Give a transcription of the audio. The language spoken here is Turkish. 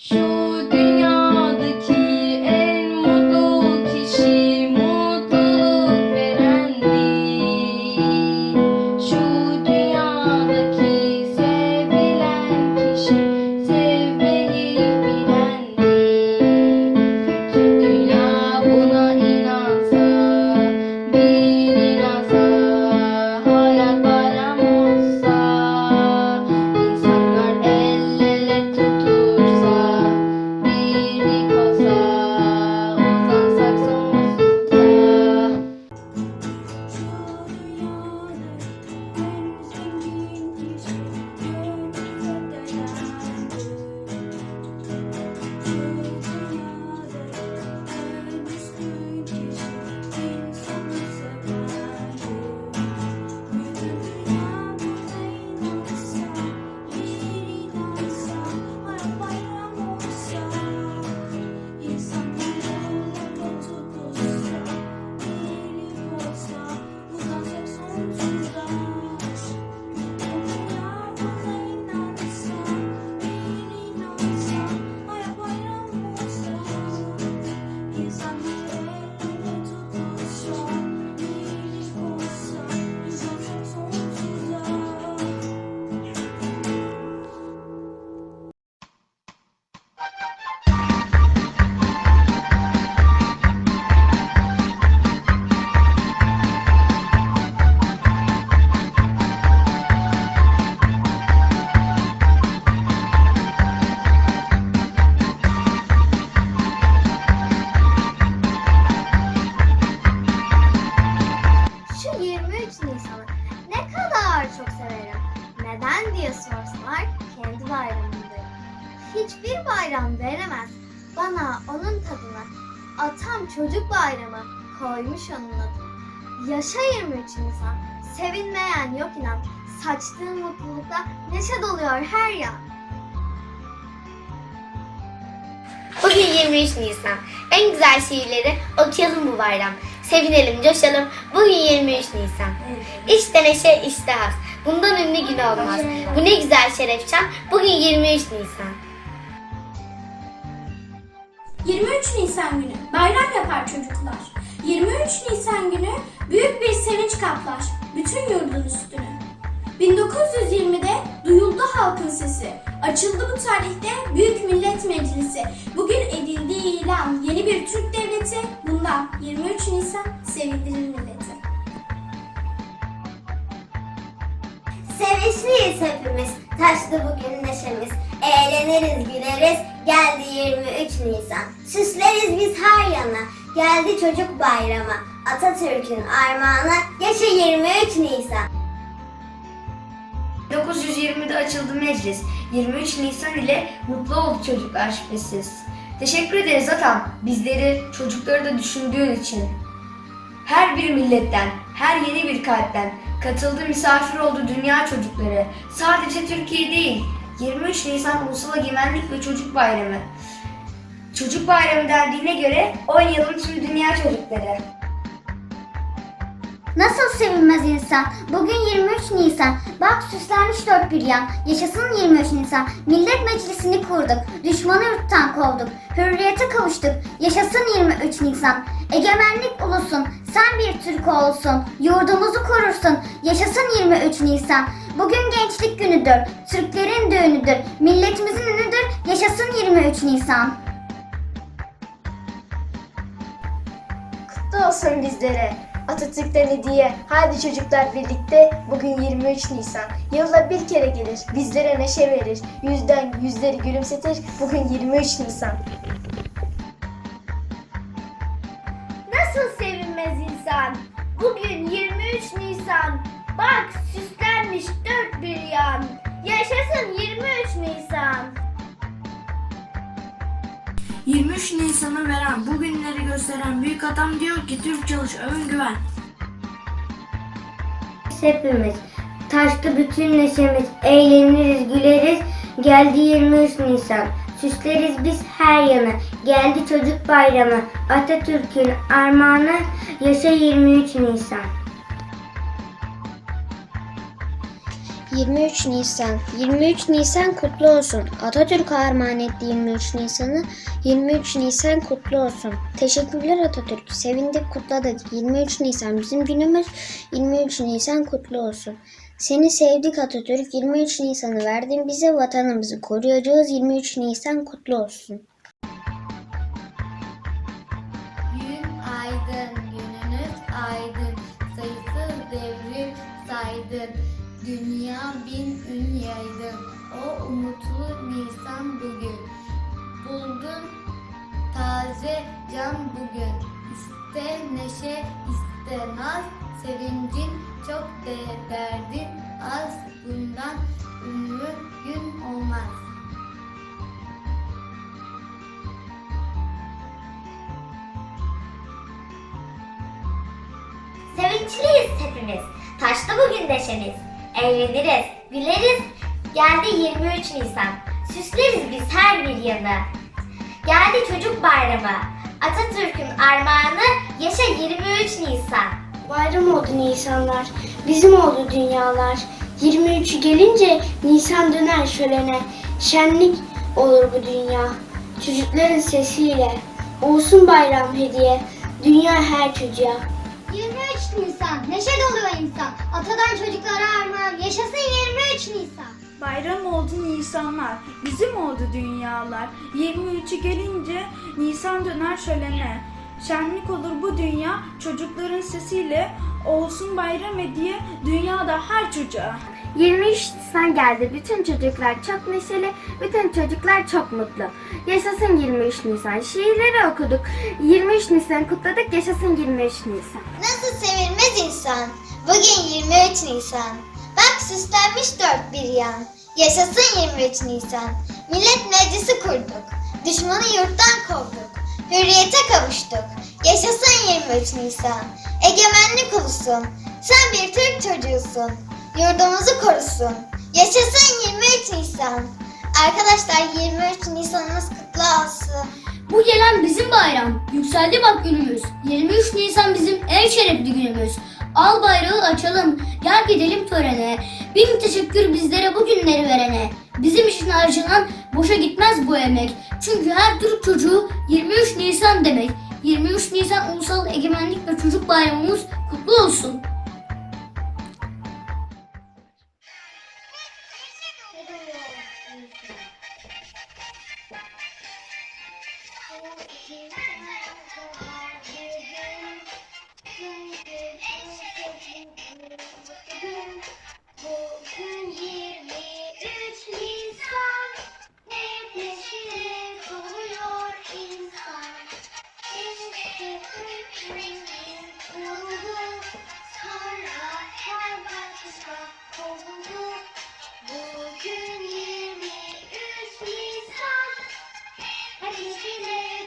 Sure. Atam çocuk bayramı koymuş onun adını. Yaşa 23 Nisan, sevinmeyen yok inan. Saçtığın mutlulukta neşe doluyor her yan. Bugün 23 Nisan. En güzel şiirleri okuyalım bu bayram. Sevinelim, coşalım. Bugün 23 Nisan. İşte neşe, işte haz. Bundan ünlü gün olmaz. Bu ne güzel şerefşan. Bugün 23 Nisan. 23 Nisan günü bayram yapar çocuklar. 23 Nisan günü büyük bir sevinç kaplar bütün yurdun üstünü. 1920'de duyuldu halkın sesi. Açıldı bu tarihte Büyük Millet Meclisi. Bugün edildi ilan yeni bir Türk devleti. Bundan 23 Nisan sevindirir milleti. Sevinçliyiz hepimiz, taştı bugün neşemiz. Eğleniriz, güleriz, geldi 23 Nisan. Süsleriz biz her yana, geldi çocuk bayramı. Atatürk'ün armağanı, yaşa 23 Nisan. 1920'de açıldı meclis. 23 Nisan ile mutlu oldu çocuklar şüphesiz. Teşekkür ederiz atam bizleri, çocukları da düşündüğün için. Her bir milletten, her yeni bir kalpten katıldı misafir oldu dünya çocukları. Sadece Türkiye değil, 23 Nisan Ulusal Egemenlik ve Çocuk Bayramı. Çocuk Bayramı dendiğine göre oynayalım tüm dünya çocukları. Nasıl sevinmez insan? Bugün 23 Nisan. Bak süslenmiş dört bir yan. Yaşasın 23 Nisan. Millet Meclisi'ni kurduk. Düşmanı yurttan kovduk. Hürriyete kavuştuk. Yaşasın 23 Nisan. Egemenlik ulusun. Sen bir Türk olsun. Yurdumuzu korursun. Yaşasın 23 Nisan. Bugün gençlik günüdür. Türklerin düğünüdür. Milletimizin ünüdür. Yaşasın 23 Nisan. Kutlu olsun bizlere. Atatürk'ten hediye. Haydi çocuklar birlikte bugün 23 Nisan. Yılda bir kere gelir. Bizlere neşe verir. Yüzden yüzleri gülümsetir. Bugün 23 Nisan. Nasıl sevinmez insan? Bugün 23 Nisan. Bak süslenmiş dört bir yan. Yaşasın 23 Nisan. 23 Nisan'ı veren, bugünleri gösteren büyük adam diyor ki Türk çalış, övün güven. hepimiz. Taştı bütün neşemiz, eğleniriz, güleriz. Geldi 23 Nisan. Süsleriz biz her yana. Geldi çocuk bayramı. Atatürk'ün armağanı. Yaşa 23 Nisan. 23 Nisan. 23 Nisan kutlu olsun. Atatürk armağan etti 23 Nisan'ı. 23 Nisan kutlu olsun. Teşekkürler Atatürk. Sevindik kutladık. 23 Nisan bizim günümüz. 23 Nisan kutlu olsun. Seni sevdik Atatürk. 23 Nisan'ı verdin bize. Vatanımızı koruyacağız. 23 Nisan kutlu olsun. Gün aydın, gününüz aydın, sayısız devrim saydın. Dünya bin ün yaydın, o umutlu Nisan bugün. Buldun taze can bugün. İste neşe, iste naz, sevincin çok de derdin az. Bundan ünlü gün olmaz. Sevinçliyiz hepimiz. Taştı bugün neşemiz. Eğleniriz, güleriz. Geldi 23 Nisan. Süsleriz biz her bir yanı. Geldi çocuk bayramı. Atatürk'ün armağanı yaşa 23 Nisan. Bayram oldu Nisanlar, bizim oldu dünyalar. 23'ü gelince Nisan döner şölene. Şenlik olur bu dünya. Çocukların sesiyle. Olsun bayram hediye. Dünya her çocuğa. 23 Nisan. Neşe doluyor insan. Atadan çocuklara armağan. Yaşasın 23 Nisan. Bayram oldu Nisanlar, bizim oldu dünyalar. 23'ü gelince Nisan döner şölene. Şenlik olur bu dünya, çocukların sesiyle olsun bayram hediye dünyada her çocuğa. 23 Nisan geldi. Bütün çocuklar çok neşeli, bütün çocuklar çok mutlu. Yaşasın 23 Nisan. Şiirleri okuduk. 23 Nisan kutladık. Yaşasın 23 Nisan. Nasıl sevilmez insan? Bugün 23 Nisan. Bak süslenmiş dört bir yan. Yaşasın 23 Nisan. Millet meclisi kurduk. Düşmanı yurttan kovduk. Hürriyete kavuştuk. Yaşasın 23 Nisan. Egemenlik ulusun. Sen bir Türk çocuğusun. Yurdumuzu korusun. Yaşasın 23 Nisan. Arkadaşlar 23 Nisan'ımız kutlu olsun. Bu gelen bizim bayram. Yükseldi bak günümüz. 23 Nisan bizim en şerefli günümüz. Al bayrağı açalım. Gel gidelim törene. Bin teşekkür bizlere bu günleri verene. Bizim için harcanan boşa gitmez bu emek. Çünkü her Türk çocuğu 23 Nisan demek. 23 Nisan Ulusal Egemenlik ve Çocuk Bayramımız kutlu olsun. Bugün Bugün 23 Nisan Neşeyle